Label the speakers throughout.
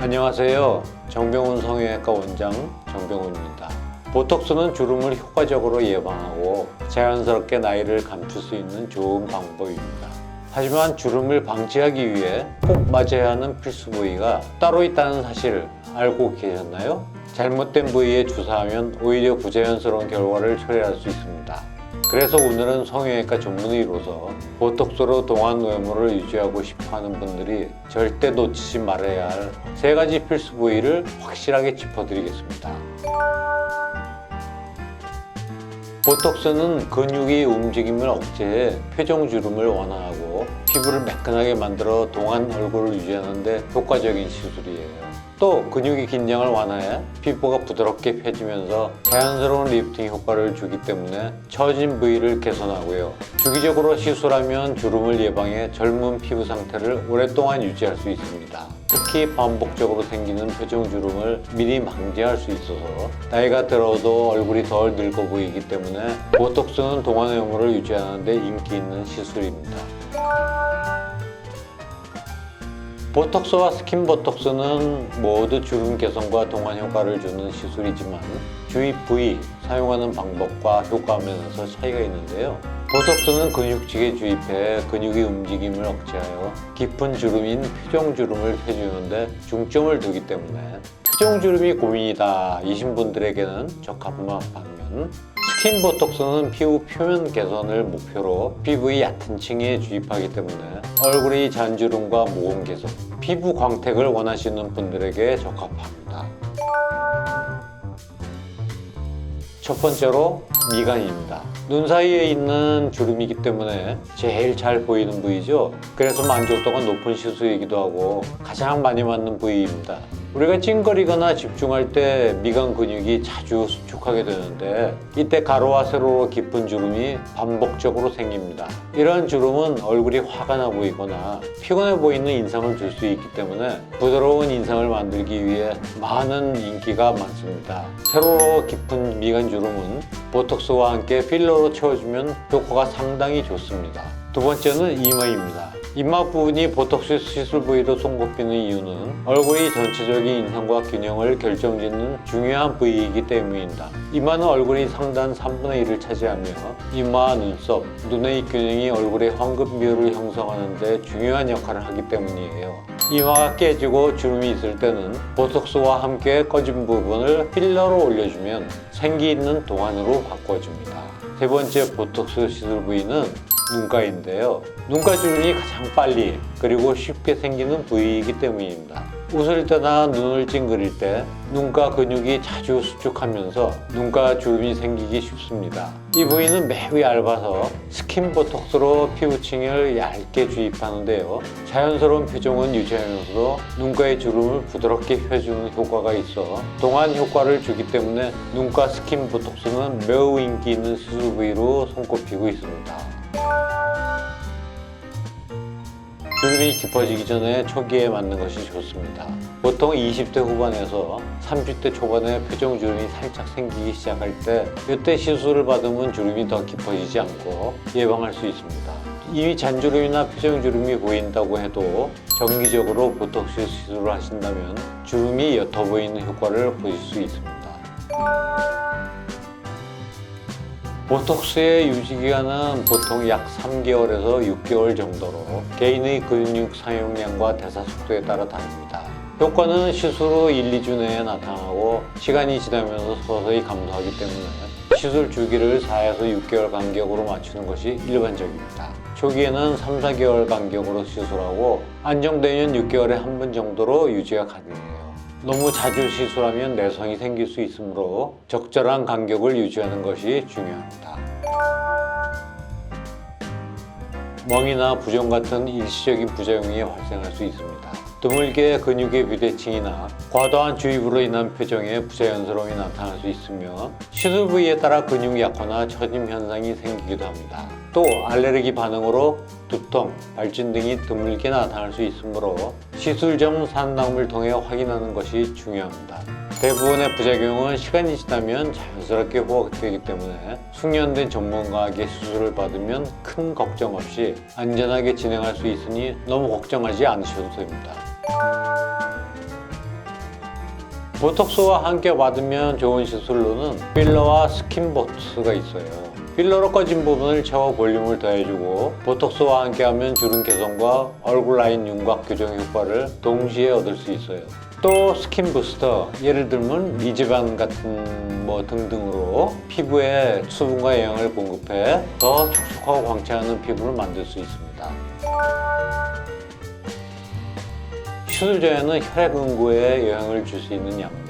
Speaker 1: 안녕하세요. 정병훈 성형외과 원장 정병훈입니다. 보톡스는 주름을 효과적으로 예방하고 자연스럽게 나이를 감출 수 있는 좋은 방법입니다. 하지만 주름을 방지하기 위해 꼭 맞아야 하는 필수 부위가 따로 있다는 사실 알고 계셨나요? 잘못된 부위에 주사하면 오히려 부자연스러운 결과를 초래할 수 있습니다. 그래서 오늘은 성형외과 전문의로서 보톡스로 동안 외모를 유지하고 싶어하는 분들이 절대 놓치지 말아야 할 세 가지 필수 부위를 확실하게 짚어드리겠습니다. 보톡스는 근육의 움직임을 억제해 표정 주름을 완화하고 피부를 매끈하게 만들어 동안 얼굴을 유지하는 데 효과적인 시술이에요. 또 근육의 긴장을 완화해 피부가 부드럽게 펴지면서 자연스러운 리프팅 효과를 주기 때문에 처진 부위를 개선하고요. 주기적으로 시술하면 주름을 예방해 젊은 피부 상태를 오랫동안 유지할 수 있습니다. 특히 반복적으로 생기는 표정 주름을 미리 방지할 수 있어서 나이가 들어도 얼굴이 덜 늙어 보이기 때문에 보톡스는 동안 외모를 유지하는 데 인기 있는 시술입니다. 보톡스와 스킨 보톡스는 모두 주름 개선과 동안 효과를 주는 시술이지만 주입 부위, 사용하는 방법과 효과 면에서 차이가 있는데요. 보톡스는 근육직에 주입해 근육의 움직임을 억제하여 깊은 주름인 표정 주름을 펴주는데 중점을 두기 때문에 표정 주름이 고민이다 이신 분들에게는 적합한 반면 스킨 보톡스는 피부 표면 개선을 목표로 피부의 얕은 층에 주입하기 때문에 얼굴의 잔주름과 모공 개선, 피부 광택을 원하시는 분들에게 적합합니다. 첫 번째로 미간입니다. 눈 사이에 있는 주름이기 때문에 제일 잘 보이는 부위죠. 그래서 만족도가 높은 시술이기도 하고 가장 많이 맞는 부위입니다. 우리가 찡거리거나 집중할 때 미간 근육이 자주 수축하게 되는데 이때 가로와 세로로 깊은 주름이 반복적으로 생깁니다. 이런 주름은 얼굴이 화가 나 보이거나 피곤해 보이는 인상을 줄 수 있기 때문에 부드러운 인상을 만들기 위해 많은 인기가 많습니다. 세로로 깊은 미간 주름은 보톡스와 함께 필러로 채워주면 효과가 상당히 좋습니다. 두 번째는 이마입니다. 이마 부분이 보톡스 시술 부위로 손꼽히는 이유는 얼굴의 전체적인 인상과 균형을 결정짓는 중요한 부위이기 때문입니다. 이마는 얼굴의 상단 3분의 1을 차지하며 이마, 눈썹, 눈의 균형이 얼굴의 황금 비율을 형성하는 데 중요한 역할을 하기 때문이에요. 이마가 깨지고 주름이 있을 때는 보톡스와 함께 꺼진 부분을 필러로 올려주면 생기 있는 동안으로 바꿔줍니다. 세 번째 보톡스 시술 부위는 눈가인데요. 눈가 주름이 가장 빨리 그리고 쉽게 생기는 부위이기 때문입니다. 웃을 때나 눈을 찡그릴 때 눈가 근육이 자주 수축하면서 눈가 주름이 생기기 쉽습니다. 이 부위는 매우 얇아서 스킨 보톡스로 피부층을 얇게 주입하는데요. 자연스러운 표정은 유지하면서도 눈가의 주름을 부드럽게 펴주는 효과가 있어 동안 효과를 주기 때문에 눈가 스킨 보톡스는 매우 인기 있는 수술 부위로 손꼽히고 있습니다. 주름이 깊어지기 전에 초기에 맞는 것이 좋습니다. 보통 20대 후반에서 30대 초반에 표정 주름이 살짝 생기기 시작할 때 이때 시술을 받으면 주름이 더 깊어지지 않고 예방할 수 있습니다. 이미 잔주름이나 표정 주름이 보인다고 해도 정기적으로 보톡스 시술을 하신다면 주름이 옅어 보이는 효과를 보실 수 있습니다. 보톡스의 유지 기간은 보통 약 3개월에서 6개월 정도로 개인의 근육 사용량과 대사 속도에 따라 다릅니다. 효과는 시술 후 1, 2주 내에 나타나고 시간이 지나면서 서서히 감소하기 때문에 시술 주기를 4에서 6개월 간격으로 맞추는 것이 일반적입니다. 초기에는 3, 4개월 간격으로 시술하고 안정되면 6개월에 한 번 정도로 유지가 가능해요. 너무 자주 시술하면 내성이 생길 수 있으므로 적절한 간격을 유지하는 것이 중요합니다. 멍이나 부종 같은 일시적인 부작용이 발생할 수 있습니다. 드물게 근육의 비대칭이나 과도한 주입으로 인한 표정에 부자연스러움이 나타날 수 있으며 시술 부위에 따라 근육 약화나 처짐 현상이 생기기도 합니다. 또 알레르기 반응으로 두통, 발진 등이 드물게 나타날 수 있으므로 시술 전 상담을 통해 확인하는 것이 중요합니다. 대부분의 부작용은 시간이 지나면 자연스럽게 호흡되기 때문에 숙련된 전문가에게 수술을 받으면 큰 걱정 없이 안전하게 진행할 수 있으니 너무 걱정하지 않으셔도 됩니다. 보톡스와 함께 받으면 좋은 시술로는 필러와 스킨보트스가 있어요. 필러로 꺼진 부분을 채워 볼륨을 더해주고 보톡스와 함께하면 주름 개선과 얼굴 라인 윤곽 교정 효과를 동시에 얻을 수 있어요. 또 스킨 부스터, 예를 들면 리즈반 같은 뭐 등등으로 피부에 수분과 영양을 공급해 더 촉촉하고 광채하는 피부를 만들 수 있습니다. 시술 전에는 혈액 응고에 영향을 줄 수 있는 약물,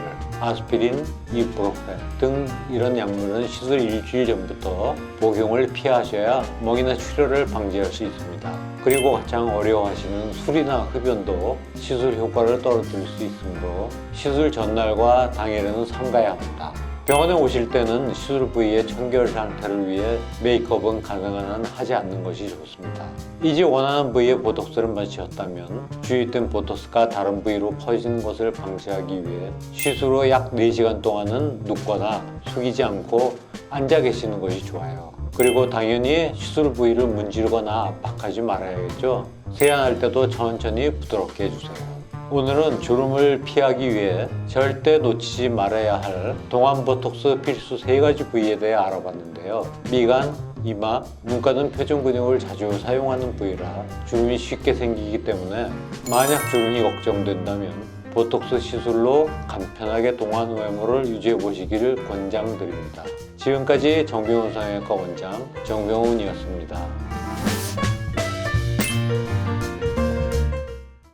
Speaker 1: 아스피린, 이브로펜 등 이런 약물은 시술 일주일 전부터 복용을 피하셔야 먹이나 출혈을 방지할 수 있습니다. 그리고 가장 어려워하시는 술이나 흡연도 시술 효과를 떨어뜨릴 수 있으므로 시술 전날과 당일에는 삼가야 합니다. 병원에 오실 때는 시술 부위의 청결 상태를 위해 메이크업은 가능한 한 하지 않는 것이 좋습니다. 이제 원하는 부위에 보톡스를 마치셨다면 주입된 보톡스가 다른 부위로 퍼지는 것을 방지하기 위해 시술 후 약 4시간 동안은 눕거나 숙이지 않고 앉아 계시는 것이 좋아요. 그리고 당연히 시술 부위를 문지르거나 압박하지 말아야겠죠. 세안할 때도 천천히 부드럽게 해주세요. 오늘은 주름을 피하기 위해 절대 놓치지 말아야 할 동안 보톡스 필수 세 가지 부위에 대해 알아봤는데요. 미간, 이마, 눈가 등 표정 근육을 자주 사용하는 부위라 주름이 쉽게 생기기 때문에 만약 주름이 걱정된다면 보톡스 시술로 간편하게 동안 외모를 유지해 보시기를 권장드립니다. 지금까지 정병훈 성형외과 원장 정병훈이었습니다.